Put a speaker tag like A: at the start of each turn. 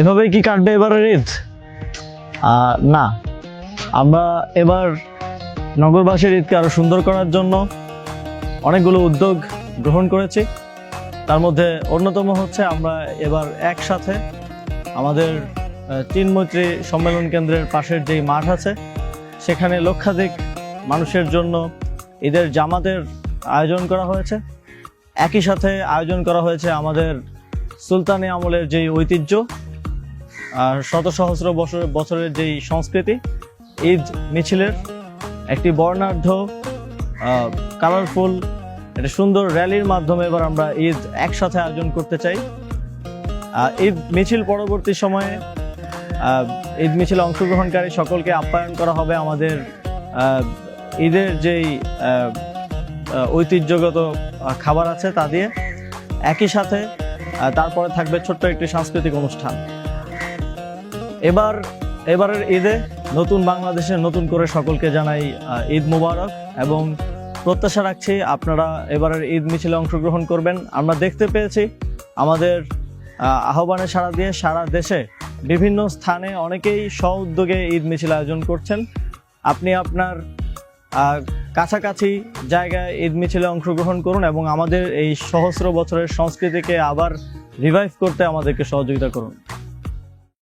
A: এভাবেই কি কাটবে এবারের ঈদ? না। আমরা এবার নগরবাসীর ঈদকে আরও সুন্দর করার জন্য অনেকগুলো উদ্যোগ গ্রহণ করেছি। তার মধ্যে অন্যতম হচ্ছে আমরা এবার একসাথে আমাদের তিন মৈত্রী সম্মেলন কেন্দ্রের পাশের যেই মাঠ আছে, সেখানে লক্ষাধিক মানুষের জন্য ঈদের জামাতের আয়োজন করা হয়েছে। একই সাথে আয়োজন করা হয়েছে আমাদের সুলতানি আমলের যেই ঐতিহ্য শত সহস্র বছর বছরের যেই সংস্কৃতি, ঈদ মিছিলের একটি বর্ণাঢ্য কালারফুল একটা সুন্দর র্যালির মাধ্যমে এবার আমরা ঈদ একসাথে আয়োজন করতে চাই। ঈদ মিছিল পরবর্তী সময়ে ঈদ মিছিলে অংশগ্রহণকারী সকলকে আপ্যায়ন করা হবে আমাদের ঈদের যেই ঐতিহ্যগত খাবার আছে তা দিয়ে। একই সাথে তারপরে থাকবে ছোট্ট একটি সাংস্কৃতিক অনুষ্ঠান। এবার, এবারের ঈদে নতুন বাংলাদেশে নতুন করে সকলকে জানাই ঈদ মুবারক এবং প্রত্যাশা রাখছি আপনারা এবারের ঈদ মিছিলে অংশগ্রহণ করবেন। আমরা দেখতে পেয়েছি আমাদের আহ্বানে সাড়া দিয়ে সারা দেশে বিভিন্ন স্থানে অনেকেই স্ব উদ্যোগে ঈদ মিছিল আয়োজন করছেন। আপনি আপনার কাছাকাছি জায়গায় ঈদ মিছিলে অংশগ্রহণ করুন এবং আমাদের এই সহস্র বছরের সংস্কৃতিকে আবার রিভাইভ করতে আমাদেরকে সহযোগিতা করুন।